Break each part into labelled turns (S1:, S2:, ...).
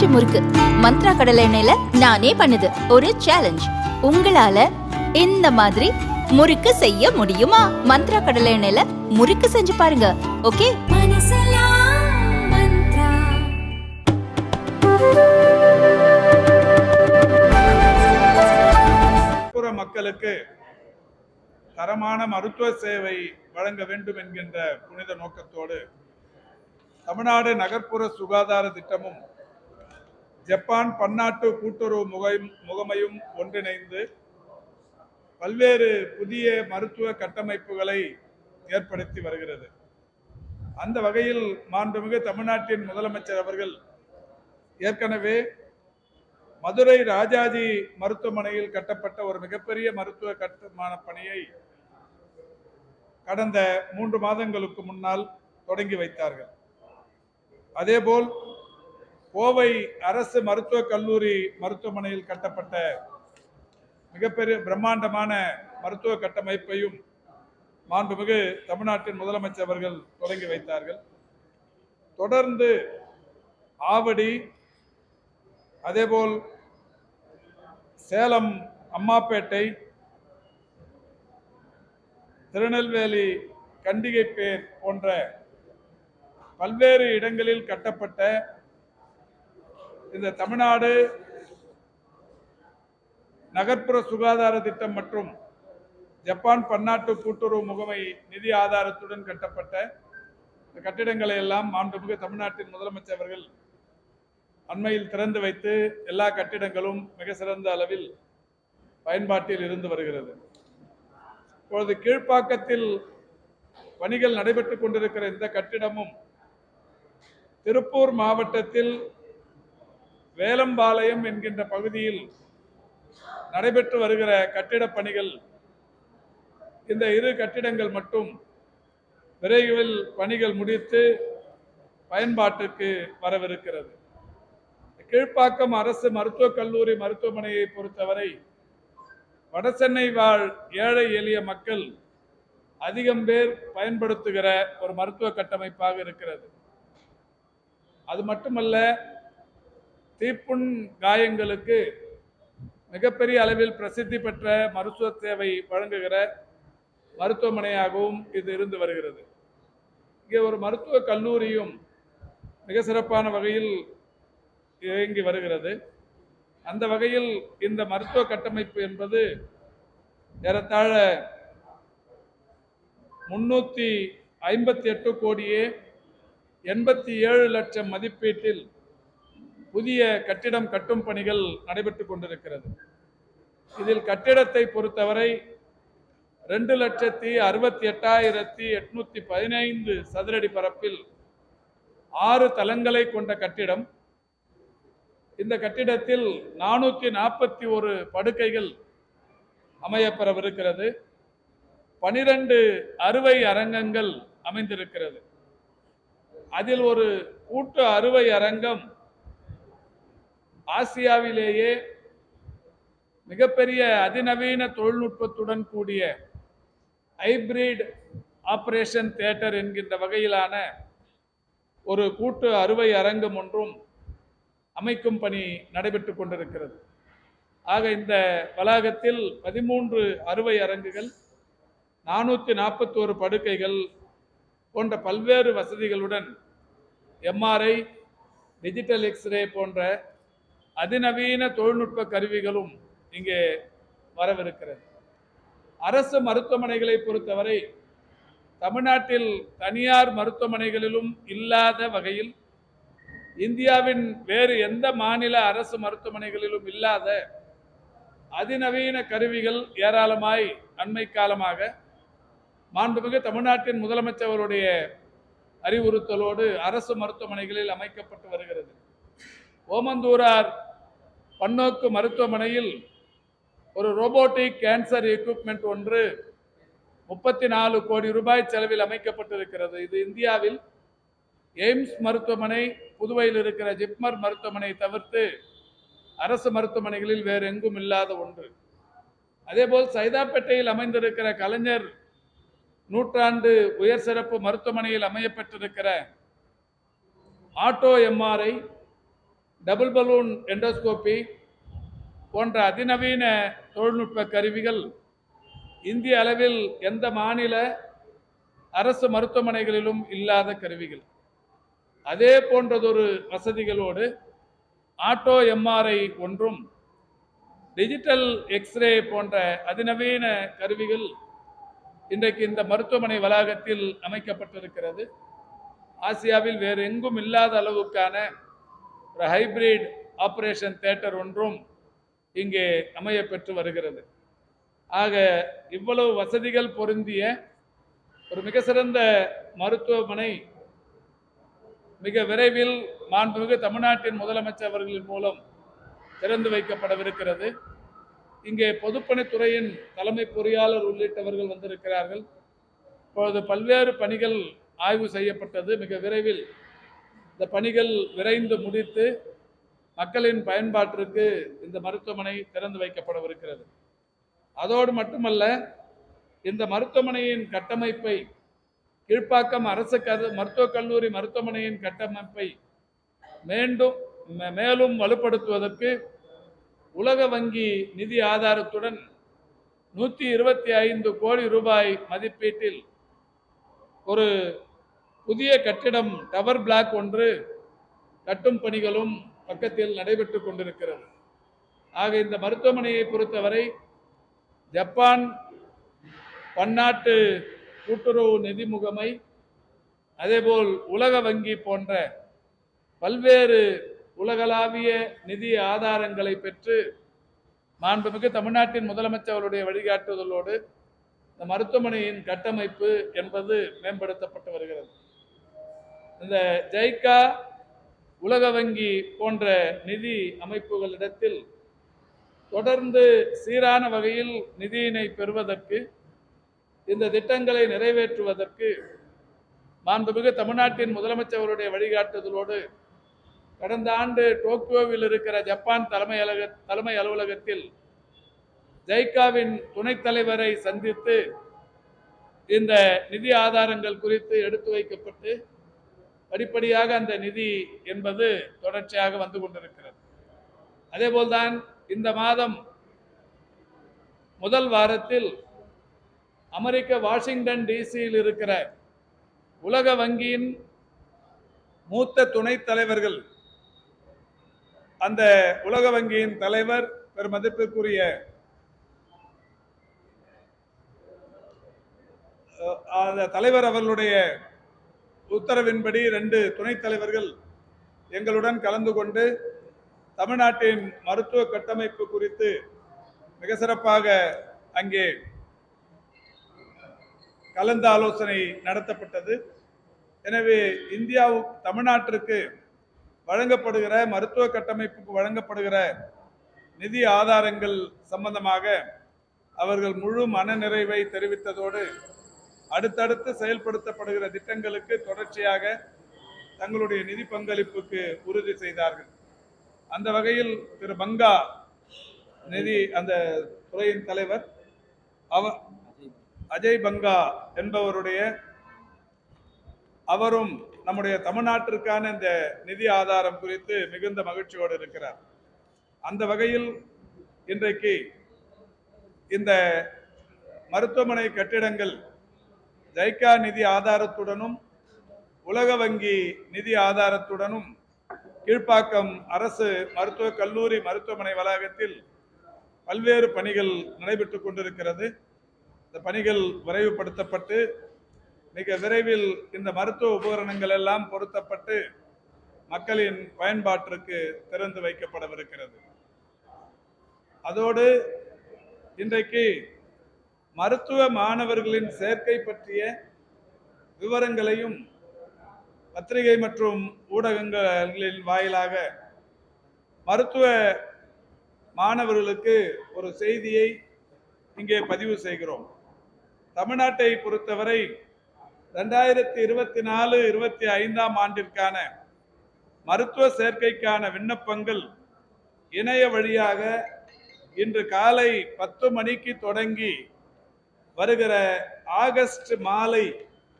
S1: பஞ்சு முறுக்கு. மந்த்ரா கடலை எண்ணெயில நானே பண்ணுது. ஒரு சேலஞ்ச் உங்களால இந்த மாதிரி முறுக்கு செய்ய முடியுமா? மந்த்ரா கடலை எண்ணெயில முறுக்கு செஞ்சு பாருங்க. ஓகே?
S2: மக்களுக்கு தரமான மருத்துவ சேவை வழங்க வேண்டும் என்கின்ற புனித நோக்கத்தோடு தமிழ்நாடு நகர்ப்புற சுகாதார திட்டமும் ஜப்பான் பன்னாட்டு கூட்டுறவு முகையும் முகமையும் ஒன்றிணைந்து பல்வேறு புதிய மருத்துவ கட்டமைப்புகளை ஏற்படுத்தி வருகிறது. அந்த வகையில் மாண்புமிகு தமிழ்நாட்டின் முதலமைச்சர் அவர்கள் ஏற்கனவே மதுரை ராஜாஜி மருத்துவமனையில் கட்டப்பட்ட ஒரு மிகப்பெரிய மருத்துவ கட்டுமான பணியை கடந்த மூன்று மாதங்களுக்கு முன்னால் தொடங்கி வைத்தார்கள். அதேபோல் கோவை அரசு மருத்துவக் கல்லூரி மருத்துவமனையில் கட்டப்பட்ட மிகப்பெரிய பிரம்மாண்டமான மருத்துவ கட்டமைப்பையும் மாண்புமிகு தமிழ்நாட்டின் முதலமைச்சர் அவர்கள் தொடங்கி வைத்தார்கள். தொடர்ந்து ஆவடி அதேபோல் சேலம் அம்மாப்பேட்டை திருநெல்வேலி கண்டிகைப்பேர் போன்ற பல்வேறு இடங்களில் கட்டப்பட்ட இந்த தமிழ்நாடு நகர்ப்புற சுகாதார திட்டம் மற்றும் ஜப்பான் பன்னாட்டு கூட்டுறவு முகமை நிதி ஆதாரத்துடன் கட்டப்பட்ட இந்த கட்டிடங்களை எல்லாம் மாண்புமிகு தமிழ்நாட்டின் முதலமைச்சர் அவர்கள் அண்மையில் திறந்து வைத்து எல்லா கட்டிடங்களும் மிக சிறந்த அளவில் பயன்பாட்டில் இருந்து வருகிறது. இப்பொழுது கீழ்ப்பாக்கத்தில் பணிகள் நடைபெற்றுக் கொண்டிருக்கிற இந்த கட்டிடமும் திருப்பூர் மாவட்டத்தில் வேலம்பாளையம் என்கின்ற பகுதியில் நடைபெற்று வருகிற கட்டிடப் பணிகள் இந்த இரு கட்டிடங்கள் மட்டும் விரைவில் பணிகள் முடித்து பயன்பாட்டுக்கு வரவிருக்கிறது. கீழ்ப்பாக்கம் அரசு மருத்துவக் கல்லூரி மருத்துவமனையை பொறுத்தவரை வடசென்னை வாழ் ஏழை எளிய மக்கள் அதிகம் பேர் பயன்படுத்துகிற ஒரு மருத்துவ கட்டமைப்பாக இருக்கிறது. அது மட்டுமல்ல தீப்புண் காயங்களுக்கு மிகப்பெரிய அளவில் பிரசித்தி பெற்ற மருத்துவ சேவை வழங்குகிற மருத்துவமனையாகவும் இது இருந்து வருகிறது. இங்கே ஒரு மருத்துவ கல்லூரியும் மிக சிறப்பான வகையில் இயங்கி வருகிறது. அந்த வகையில் இந்த மருத்துவ கட்டமைப்பு என்பது ஏறத்தாழ முன்னூற்றி ஐம்பத்தி எட்டு கோடியே எண்பத்தி ஏழு லட்சம் மதிப்பீட்டில் புதிய கட்டிடம் கட்டும் பணிகள் நடைபெற்று கொண்டிருக்கிறது. இதில் கட்டிடத்தை பொறுத்தவரை ரெண்டு லட்சத்தி அறுபத்தி எட்டாயிரத்தி எட்நூத்தி பதினைந்து சதுரடி பரப்பில் ஆறு தளங்களை கொண்ட கட்டிடம். இந்த கட்டிடத்தில் நானூற்றி நாற்பத்தி ஒரு படுக்கைகள் அமையப்பெறவிருக்கிறது. பனிரெண்டு அறுவை அரங்கங்கள் அமைந்திருக்கிறது. அதில் ஒரு கூட்டு அறுவை அரங்கம் ஆசியாவிலேயே மிகப்பெரிய அதிநவீன தொழில்நுட்பத்துடன் கூடிய ஹைபிரிட் ஆப்ரேஷன் தியேட்டர் என்கின்ற வகையிலான ஒரு கூட்டு அறுவை அரங்கம் ஒன்றும் அமைக்கும் பணி நடைபெற்று கொண்டிருக்கிறது. ஆக இந்த வளாகத்தில் பதிமூன்று அறுவை அரங்குகள் நானூற்றி நாற்பத்தோரு படுக்கைகள் போன்ற பல்வேறு வசதிகளுடன் எம்ஆர்ஐ டிஜிட்டல் எக்ஸ்ரே போன்ற அதிநவீன தொழில்நுட்ப கருவிகளும் இங்கே வரவிருக்கிறது. அரசு மருத்துவமனைகளை பொறுத்தவரை தமிழ்நாட்டில் தனியார் மருத்துவமனைகளிலும் இல்லாத வகையில் இந்தியாவின் வேறு எந்த மாநில அரசு மருத்துவமனைகளிலும் இல்லாத அதிநவீன கருவிகள் ஏராளமாய் அண்மை காலமாக மாண்புமிகு தமிழ்நாட்டின் முதலமைச்சர்களுடைய அறிவுறுத்தலோடு அரசு மருத்துவமனைகளில் அமைக்கப்பட்டு வருகிறது. ஓமந்தூரார் பன்னோக்கு மருத்துவமனையில் ஒரு ரோபோட்டிக் கேன்சர் எக்யூப்மெண்ட் ஒன்று முப்பத்தி நாலு கோடி ரூபாய் செலவில் அமைக்கப்பட்டிருக்கிறது. இது இந்தியாவில் எய்ம்ஸ் மருத்துவமனை புதுவையில் இருக்கிற ஜிப்மர் மருத்துவமனை தவிர்த்து அரசு மருத்துவமனைகளில் வேறு எங்கும் இல்லாத ஒன்று. அதேபோல் சைதாப்பேட்டையில் அமைந்திருக்கிற கலைஞர் நூற்றாண்டு உயர் சிறப்பு மருத்துவமனையில் அமையப்பட்டிருக்கிற auto MRI double balloon endoscopy போன்ற அதிநவீன தொழில்நுட்ப கருவிகள் இந்திய அளவில் எந்த மாநில அரசு மருத்துவமனைகளிலும் இல்லாத கருவிகள். அதே போன்றதொரு வசதிகளோடு ஆட்டோ எம்ஆர்ஐ ஒன்றும் டிஜிட்டல் எக்ஸ்ரே போன்ற அதிநவீன கருவிகள் இன்றைக்கு இந்த மருத்துவமனை வளாகத்தில் அமைக்கப்பட்டிருக்கிறது. ஆசியாவில் வேறு எங்கும் இல்லாத அளவுக்கான ஹைபிரிட் ஆப்ரேஷன் தியேட்டர் ஒன்றும் இங்கே அமைய பெற்று வருகிறது. ஆக இவ்வளவு வசதிகள் பொருந்திய ஒரு மிக சிறந்த மருத்துவமனை மிக விரைவில் மாண்புமிகு தமிழ்நாட்டின் முதலமைச்சர் அவர்களின் மூலம் திறந்து வைக்கப்படவிருக்கிறது. இங்கே பொதுப்பணித்துறையின் தலைமை பொறியாளர் உள்ளிட்டவர்கள் வந்திருக்கிறார்கள். இப்பொழுது பல்வேறு பணிகள் ஆய்வு செய்யப்பட்டது. மிக விரைவில் இந்த பணிகள் விரைந்து முடித்து மக்களின் பயன்பாட்டிற்கு இந்த மருத்துவமனை திறந்து வைக்கப்படவிருக்கிறது. அதோடு மட்டுமல்ல இந்த மருத்துவமனையின் கட்டமைப்பை கீழ்ப்பாக்கம் அரசு கரு மருத்துவக் கல்லூரி மருத்துவமனையின் கட்டமைப்பை மீண்டும் மே- மேலும் வலுப்படுத்துவதற்கு உலக வங்கி நிதி ஆதாரத்துடன் நூற்றி இருபத்தி ஐந்து கோடி ரூபாய் மதிப்பீட்டில் ஒரு புதிய கட்டிடம் டவர் பிளாக் ஒன்று கட்டும் பணிகளும் பக்கத்தில் நடைபெற்று கொண்டிருக்கிறது. ஆக இந்த மருத்துவமனையை பொறுத்தவரை ஜப்பான் பன்னாட்டு கூட்டுறவு நிதி முகமை அதேபோல் உலக வங்கி போன்ற பல்வேறு உலகளாவிய நிதி ஆதாரங்களை பெற்று மாண்புமிகு தமிழ்நாட்டின் முதலமைச்சர்களுடைய வழிகாட்டுதலோடு இந்த மருத்துவமனையின் கட்டமைப்பு என்பது மேம்படுத்தப்பட்டு வருகிறது. இந்த ஜைக்கா உலக வங்கி போன்ற நிதி அமைப்புகளிடத்தில் தொடர்ந்து சீரான வகையில் நிதியினை பெறுவதற்கு இந்த திட்டங்களை நிறைவேற்றுவதற்கு மாண்புமிகு தமிழ்நாட்டின் முதலமைச்சருடைய வழிகாட்டுதலோடு கடந்த ஆண்டு டோக்கியோவில் இருக்கிற ஜப்பான் தலைமை அலுவலக தலைமை அலுவலகத்தில் ஜைக்காவின் துணைத் தலைவரை சந்தித்து இந்த நிதி ஆதாரங்கள் குறித்து எடுத்து வைக்கப்பட்டு படிப்படியாக அந்த நிதி என்பது தொடர்ச்சியாக வந்து கொண்டிருக்கிறது. அதேபோல்தான் இந்த மாதம் முதல் வாரத்தில் அமெரிக்க வாஷிங்டன் டிசியில் இருக்கிற உலக வங்கியின் மூத்த துணைத் தலைவர்கள் அந்த உலக வங்கியின் தலைவர் பெரும் மதிப்பிற்குரிய அந்த தலைவர் அவர்களுடைய உத்தரவின்படி ரெண்டு துணைத் தலைவர்கள் எங்களுடன் கலந்து கொண்டு தமிழ்நாட்டின் மருத்துவ கட்டமைப்பு குறித்து மிக சிறப்பாக அங்கே கலந்தாலோசனை நடத்தப்பட்டது. எனவே இந்தியாவுக்கு தமிழ்நாட்டிற்கு வழங்கப்படுகிற மருத்துவ கட்டமைப்புக்கு வழங்கப்படுகிற நிதி ஆதாரங்கள் சம்பந்தமாக அவர்கள் முழு மனநிறைவை தெரிவித்ததோடு அடுத்தடுத்து செயல்படுத்தப்படுகிற திட்டங்களுக்கு தொடர்ச்சியாக தங்களுடைய நிதி பங்களிப்புக்கு உறுதி செய்தார்கள். அந்த வகையில் திரு பங்கா நிதி அந்த துறையின் தலைவர் அவ அஜய் பங்கா என்பவருடைய அவரும் நம்முடைய தமிழ்நாட்டிற்கான இந்த நிதி ஆதாரம் குறித்து மிகுந்த மகிழ்ச்சியோடு இருக்கிறார். அந்த வகையில் இன்றைக்கு இந்த மருத்துவமனை கட்டிடங்கள் ஜைக்கா நிதி ஆதாரத்துடனும் உலக வங்கி நிதி ஆதாரத்துடனும் கீழ்ப்பாக்கம் அரசு மருத்துவக் கல்லூரி மருத்துவமனை வளாகத்தில் பல்வேறு பணிகள் நடைபெற்று கொண்டிருக்கிறது. இந்த பணிகள் விரைவுபடுத்தப்பட்டு மிக விரைவில் இந்த மருத்துவ உபகரணங்கள் எல்லாம் பொருத்தப்பட்டு மக்களின் பயன்பாட்டிற்கு திறந்து வைக்கப்படவிருக்கிறது. அதோடு இன்றைக்கு மருத்துவ மாணவர்களின் சேர்க்கை பற்றிய விவரங்களையும் பத்திரிகை மற்றும் ஊடகங்களின் வாயிலாக மருத்துவ மாணவர்களுக்கு ஒரு செய்தியை இங்கே பதிவு செய்கிறோம். தமிழ்நாட்டை பொறுத்தவரை ரெண்டாயிரத்தி இருபத்தி நாலு இருபத்தி ஐந்தாம் ஆண்டிற்கான மருத்துவ சேர்க்கைக்கான விண்ணப்பங்கள் இணைய வழியாக இன்று காலை பத்து மணிக்கு தொடங்கி வருகிற ஆகஸ்ட் மாலை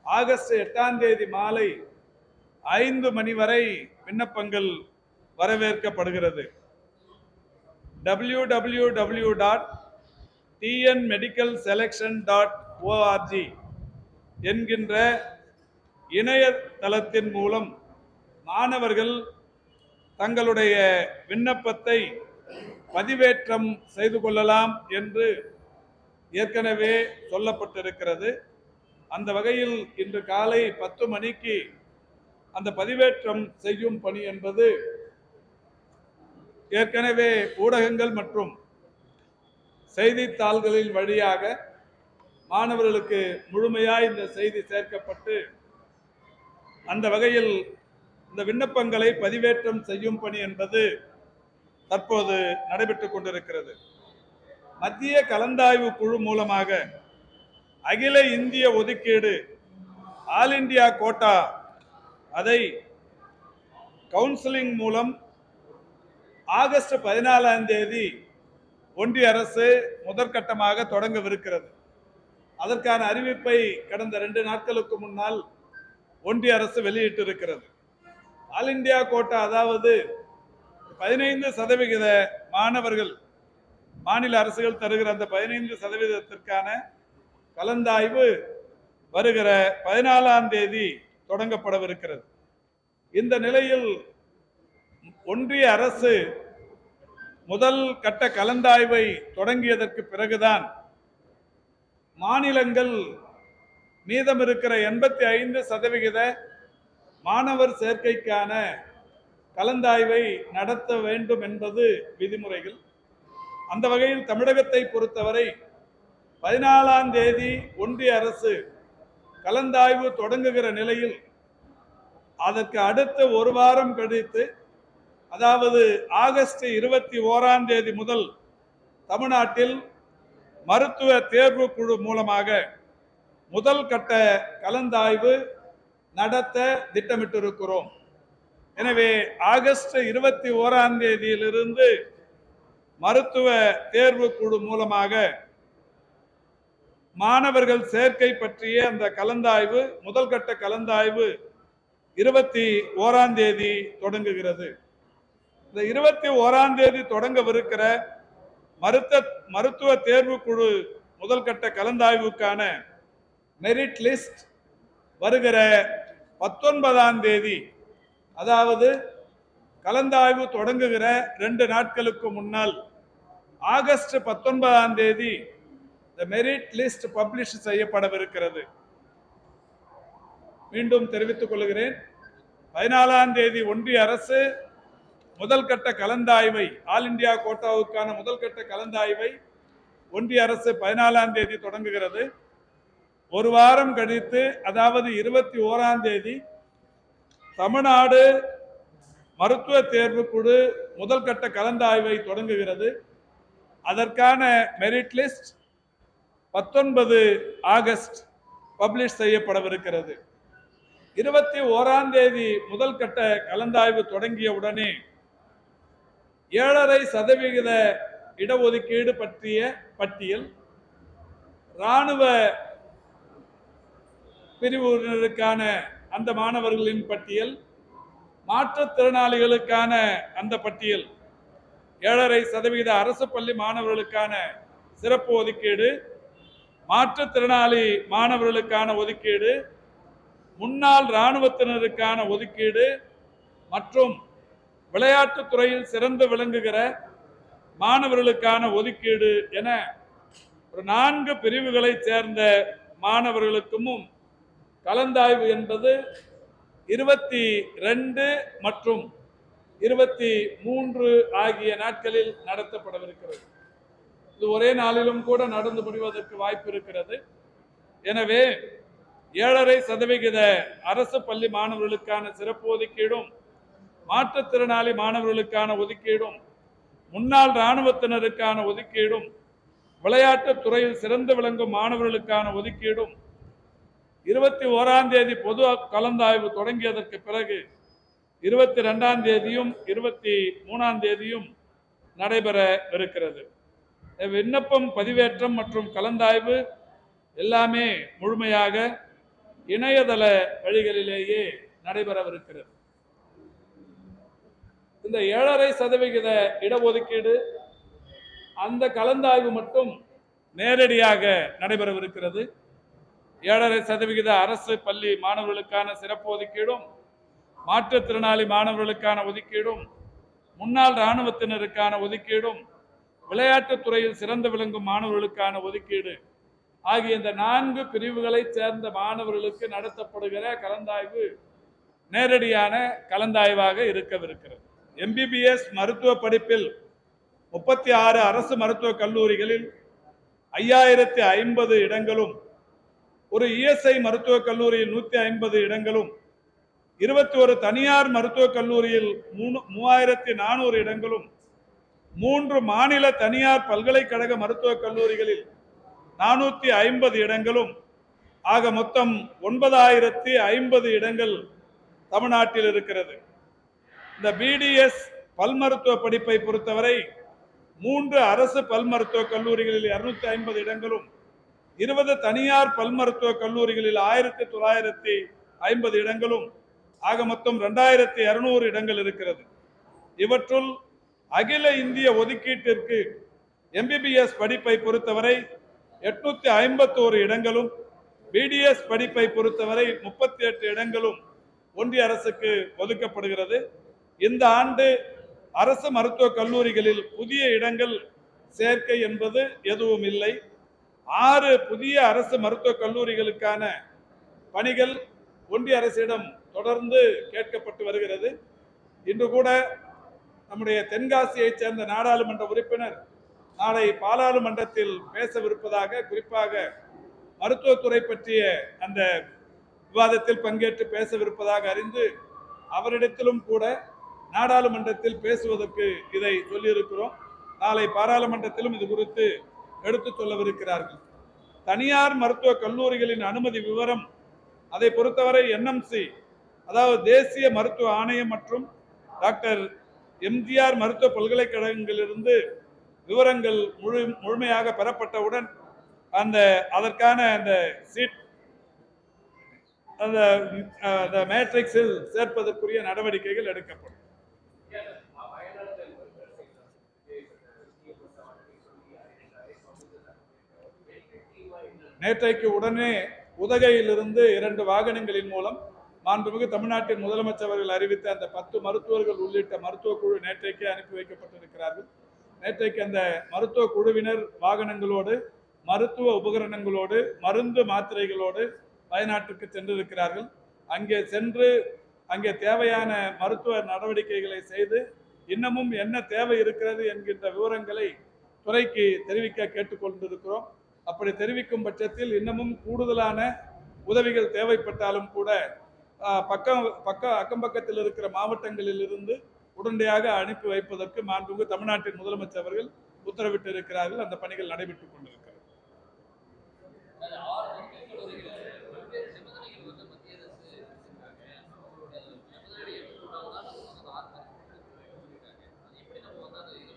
S2: ஆகஸ்ட் எட்டாம் தேதி மாலை ஐந்து மணி வரை விண்ணப்பங்கள் வரவேற்கப்படுகிறது. W W W dot TN medical selection dot ORG என்கின்ற இணையதளத்தின் மூலம் மாணவர்கள் தங்களுடைய விண்ணப்பத்தை பதிவேற்றம் செய்து கொள்ளலாம் என்று ஏற்கனவே சொல்லப்பட்டிருக்கிறது. அந்த வகையில் இன்று காலை பத்து மணிக்கு அந்த பதிவேற்றம் செய்யும் பணி என்பது ஏற்கனவே ஊடகங்கள் மற்றும் செய்தித்தாள்களின் வழியாக மாணவர்களுக்கு முழுமையாய் இந்த செய்தி சேர்க்கப்பட்டு அந்த வகையில் இந்த விண்ணப்பங்களை பதிவேற்றம் செய்யும் பணி என்பது தற்போது நடைபெற்றுக் கொண்டிருக்கிறது. மத்திய கலந்தாய்வு குழு மூலமாக அகில இந்திய ஒதுக்கீடு ஆல் இந்தியா கோட்டா அதை கவுன்சிலிங் மூலம் ஆகஸ்ட் பதினாலாம் தேதி ஒன்றிய அரசு முதற்கட்டமாக தொடங்கவிருக்கிறது. அதற்கான அறிவிப்பை கடந்த ரெண்டு நாட்களுக்கு முன்னால் ஒன்றிய அரசு வெளியிட்டிருக்கிறது. ஆல் இந்தியா கோட்டா அதாவது பதினைந்து சதவிகித மாணவர்கள் மாநில அரசுகள் தருகிற அந்த பதினைந்து சதவீதத்திற்கான கலந்தாய்வு வருகிற பதினாலாம் தேதி தொடங்கப்படவிருக்கிறது. இந்த நிலையில் ஒன்றிய அரசு முதல் கட்ட கலந்தாய்வை தொடங்கியதற்கு பிறகுதான் மாநிலங்கள் மீதம் இருக்கிற எண்பத்தி ஐந்து சதவிகித மாணவர் சேர்க்கைக்கான கலந்தாய்வை நடத்த வேண்டும் என்பது விதிமுறைகள். அந்த வகையில் தமிழகத்தை பொறுத்தவரை பதினாலாம் தேதி ஒன்றிய அரசு கலந்தாய்வு தொடங்குகிற நிலையில் அதற்கு அடுத்த ஒரு வாரம் கழித்து அதாவது ஆகஸ்ட் இருபத்தி ஓராம் தேதி முதல் தமிழ்நாட்டில் மருத்துவ தேர்வு குழு மூலமாக முதல் கட்ட கலந்தாய்வு நடத்த திட்டமிட்டிருக்கிறோம். எனவே ஆகஸ்ட் இருபத்தி ஓராம் தேதியிலிருந்து மருத்துவ தேர்வு குழு மூலமாக மாணவர்கள் சேர்க்கை பற்றிய அந்த கலந்தாய்வு முதல் கட்ட கலந்தாய்வு இருபத்தி ஓராம் தேதி தொடங்குகிறது. இந்த இருபத்தி ஓராம் தேதி தொடங்கவிருக்கிற மருத்துவ மருத்துவ தேர்வு குழு முதல் கட்ட கலந்தாய்வுக்கான மெரிட் லிஸ்ட் வருகிற பத்தொன்பதாம் தேதி அதாவது கலந்தாய்வு தொடங்குகிற ரெண்டு நாட்களுக்கு முன்னால் ஆகஸ்ட் பத்தொன்பதாம் தேதி த மெரிட் லிஸ்ட் பப்ளிஷ் செய்யப்படவிருக்கிறது. மீண்டும் தெரிவித்துக் கொள்கிறேன். பதினாலாம் தேதி ஒன்றிய அரசு முதல் கட்ட கலந்தாய்வை ஆல் இந்தியா கோட்டாவுக்கான முதல் கட்ட கலந்தாய்வை ஒன்றிய அரசு பதினாலாம் தேதி தொடங்குகிறது. ஒரு வாரம் கழித்து அதாவது இருபத்தி ஓராம் தேதி தமிழ்நாடு மருத்துவ தேர்வு குழு முதல் கட்ட கலந்தாய்வை தொடங்குகிறது. அதற்கான மெரிட் லிஸ்ட் பத்தொன்பது ஆகஸ்ட் பப்ளிஷ் செய்யப்படவிருக்கிறது. இருபத்தி ஓராம் தேதி முதல் கட்ட கலந்தாய்வு தொடங்கிய உடனே ஏழரை சதவிகித இடஒதுக்கீடு பற்றிய பட்டியல் இராணுவ பிரிவினருக்கான அந்த மாணவர்களின் பட்டியல் மாற்றுத்திறனாளிகளுக்கான அந்த பட்டியல். ஏழரை சதவீத அரசு பள்ளி மாணவர்களுக்கான சிறப்பு ஒதுக்கீடு மாற்றுத்திறனாளி மாணவர்களுக்கான ஒதுக்கீடு முன்னாள் இராணுவத்தினருக்கான ஒதுக்கீடு மற்றும் விளையாட்டுத் துறையில் சிறந்து விளங்குகிற மாணவர்களுக்கான ஒதுக்கீடு என ஒரு நான்கு பிரிவுகளைச் சேர்ந்த மாணவர்களுக்கும் கலந்தாய்வு என்பது இருபத்தி ரெண்டு மற்றும் இருபத்தி மூன்று ஆகிய நாட்களில் நடத்தப்படவிருக்கிறது. இது ஒரே நாளிலும் கூட நடந்து முடிவதற்கு வாய்ப்பு இருக்கிறது. எனவே ஏழரை சதவிகித அரசு பள்ளி மாணவர்களுக்கான சிறப்பு ஒதுக்கீடும் மாற்றுத்திறனாளி மாணவர்களுக்கான ஒதுக்கீடும் முன்னாள் இராணுவத்தினருக்கான ஒதுக்கீடும் விளையாட்டுத் துறையில் சிறந்து விளங்கும் மாணவர்களுக்கான ஒதுக்கீடும் இருபத்தி ஓராம் தேதி பொது கலந்தாய்வு தொடங்கியதற்கு பிறகு இருபத்தி ரெண்டாம் தேதியும் இருபத்தி மூணாம் தேதியும் நடைபெற இருக்கிறது விண்ணப்பம் பதிவேற்றம் மற்றும் கலந்தாய்வு எல்லாமே முழுமையாக இணையதள வழிகளிலேயே நடைபெறவிருக்கிறது. இந்த ஏழரை சதவிகித இடஒதுக்கீடு அந்த கலந்தாய்வு மட்டும் நேரடியாக நடைபெறவிருக்கிறது. ஏழரை சதவிகித அரசு பள்ளி மாணவர்களுக்கான சிறப்பு ஒதுக்கீடும் மாற்றுத்திறனாளி மாணவர்களுக்கான ஒதுக்கீடும் முன்னாள் இராணுவத்தினருக்கான ஒதுக்கீடும் விளையாட்டுத் துறையில் சிறந்து விளங்கும் மாணவர்களுக்கான ஒதுக்கீடு ஆகிய இந்த நான்கு பிரிவுகளைச் சேர்ந்த மாணவர்களுக்கு நடத்தப்படுகிற கலந்தாய்வு நேரடியான கலந்தாய்வாக இருக்கவிருக்கிறது. எம்பிபிஎஸ் மருத்துவ படிப்பில் முப்பத்தி ஆறு அரசு மருத்துவக் கல்லூரிகளில் ஐயாயிரத்தி ஐம்பது இடங்களும் ஒரு இஎஸ்ஐ மருத்துவக் கல்லூரியில் நூற்றி ஐம்பது இடங்களும் இருபத்தி ஒரு தனியார் மருத்துவக் கல்லூரியில் மூணு மூவாயிரத்தி நானூறு இடங்களும் மூன்று மாநில தனியார் பல்கலைக்கழக மருத்துவக் கல்லூரிகளில் நானூற்றி ஐம்பது இடங்களும் ஆக மொத்தம் ஒன்பதாயிரத்தி ஐம்பது இடங்கள் தமிழ்நாட்டில் இருக்கிறது. இந்த பிடிஎஸ் பல் மருத்துவ படிப்பை பொறுத்தவரை மூன்று அரசு பல் மருத்துவக் கல்லூரிகளில் இருநூத்தி ஐம்பது இடங்களும் இருபது தனியார் பல் மருத்துவக் கல்லூரிகளில் ஆயிரத்தி தொள்ளாயிரத்தி ஐம்பது இடங்களும் ஆக மொத்தம் ரெண்டாயிரத்தி இருநூறு இடங்கள் இருக்கிறது. இவற்றுள் அகில இந்திய ஒதுக்கீட்டிற்கு எம்பிபிஎஸ் படிப்பை பொறுத்தவரை எட்நூத்தி ஐம்பத்தோரு இடங்களும் பிடிஎஸ் படிப்பை பொறுத்தவரை முப்பத்தி எட்டு இடங்களும் ஒன்றிய அரசுக்கு ஒதுக்கப்படுகிறது. இந்த ஆண்டு அரசு மருத்துவக் கல்லூரிகளில் புதிய இடங்கள் சேர்க்கை என்பது எதுவும் இல்லை. ஆறு புதிய அரசு மருத்துவக் கல்லூரிகளுக்கான பணிகள் ஒன்றிய அரசிடம் தொடர்ந்து கேட்கப்பட்டு வருகிறது. இன்று கூட நம்முடைய தென்காசியைச் சேர்ந்த நாடாளுமன்ற உறுப்பினர் நாளை பாராளுமன்றத்தில் பேசவிருப்பதாக குறிப்பாக மருத்துவத்துறை பற்றிய அந்த விவாதத்தில் பங்கேற்று பேசவிருப்பதாக அறிந்து அவரிடத்திலும் கூட நாடாளுமன்றத்தில் பேசுவதற்கு இதை சொல்லியிருக்கிறோம். நாளை பாராளுமன்றத்திலும் இது குறித்து எடுத்துச் சொல்லவிருக்கிறார்கள். தனியார் மருத்துவ கல்லூரிகளின் அனுமதி விவரம் அதை பொறுத்தவரை என்எம்சி அதாவது தேசிய மருத்துவ ஆணையம் மற்றும் டாக்டர் எம்ஜிஆர் மருத்துவ பல்கலைக்கழகங்களிலிருந்து விவரங்கள் முழு முழுமையாக பெறப்பட்டவுடன் அந்த அதற்கான அந்த சீட் அந்த அந்த மேட்ரிக்ஸில் சேர்ப்பதற்குரிய நடவடிக்கைகள் எடுக்கப்படும். நேற்றைக்கு உடனே உதகையிலிருந்து இரண்டு வாகனங்களின் மூலம் மாண்புமிகு தமிழ்நாட்டின் முதலமைச்சர் அவர்கள் அறிவித்த அந்த பத்து மருத்துவர்கள் உள்ளிட்ட மருத்துவ குழு நேற்றைக்கே அனுப்பி வைக்கப்பட்டிருக்கிறார்கள். நேற்றைக்கு அந்த மருத்துவ குழுவினர் வாகனங்களோடு மருத்துவ உபகரணங்களோடு மருந்து மாத்திரைகளோடு வயநாட்டுக்கு சென்றிருக்கிறார்கள். அங்கே சென்று அங்கே தேவையான மருத்துவ நடவடிக்கைகளை செய்து இன்னமும் என்ன தேவை இருக்கிறது என்கின்ற விவரங்களை துறைக்கு தெரிவிக்க கேட்டுக்கொண்டிருக்கிறோம். அப்படி தெரிவிக்கும் பட்சத்தில் இன்னமும் கூடுதலான உதவிகள் தேவைப்பட்டாலும் கூட பக்கம் பக்க அக்கம் பக்கத்தில் இருக்கிற மாவட்டங்களில் இருந்து உடனடியாக அனுப்பி வைப்பதற்கு மாண்புமிகு தமிழ்நாட்டின் முதலமைச்சர் அவர்கள் உத்தரவிட்டு இருக்கிறார்கள் அந்த பணிகள் நடைபெற்றுக் கொண்டிருக்கிறது.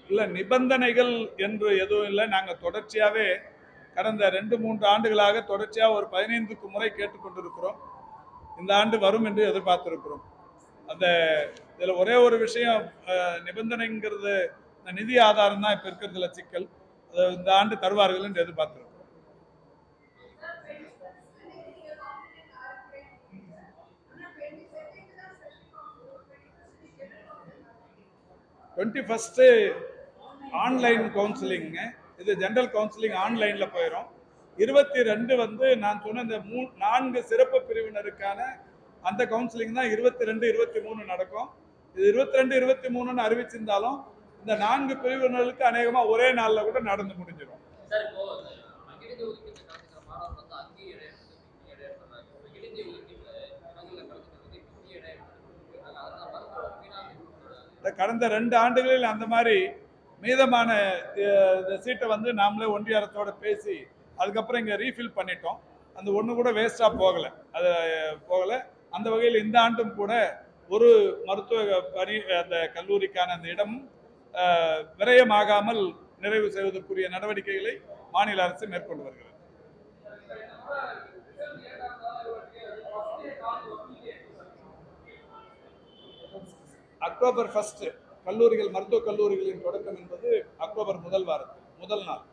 S2: இல்லை நிபந்தனைகள் என்று எதுவும் இல்லை. நாங்கள் தொடர்ச்சியாகவே கடந்த ரெண்டு மூன்று ஆண்டுகளாக தொடர்ச்சியாக ஒரு பதினைந்துக்கு முறை கேட்டுக்கொண்டிருக்கிறோம். இந்த ஆண்டு வரும் என்று எதிர்பார்த்திருக்கிறோம். அந்த இதில் ஒரே ஒரு விஷயம் நிபந்தனைங்கிறது இந்த நிதி ஆதாரம் தான் இப்போ இருக்கிறதுல சிக்கல். அதை இந்த ஆண்டு தருவார்கள் என்று எதிர்பார்த்திருக்கிறோம். டுவெண்ட்டி ஃபஸ்ட்டு ஆன்லைன் கவுன்சிலிங்க இது ஜென்ரல் கவுன்சிலிங் ஆன்லைனில் போயிடும் இருபத்தி ரெண்டு வந்து நான் சொன்ன இந்த மூ நான்கு சிறப்பு பிரிவினருக்கான அந்த கவுன்சிலிங் தான் இருபத்தி ரெண்டு இருபத்தி மூணு நடக்கும். இது இருபத்தி ரெண்டு இருபத்தி மூணுன்னு அறிவிச்சிருந்தாலும் இந்த நான்கு பிரிவினருக்கு அநேகமாக ஒரே நாளில் கூட நடந்து முடிஞ்சிடும் இந்த கடந்த ரெண்டு ஆண்டுகளில் அந்த மாதிரி மீதமான இந்த சீட்டை வந்து நாமளே ஒன்றிய அரசோட பேசி அதுக்கப்புறம் இங்கே ரீஃபில் பண்ணிட்டோம். அந்த ஒன்று கூட வேஸ்ட்டாக போகலை. அது போகலை. அந்த வகையில் இந்த ஆண்டும் கூட ஒரு மருத்துவ பணி அந்த கல்லூரிக்கான அந்த இடமும் விரயமாகாமல் நிறைவு செய்வதற்குரிய நடவடிக்கைகளை மாநில அரசு மேற்கொண்டு வருகிறது. அக்டோபர் ஃபஸ்ட்டு கல்லூரிகள் மருத்துவக் கல்லூரிகளின் தொடக்கம் என்பது அக்டோபர் முதல் வாரத்தில் முதல் நாள்.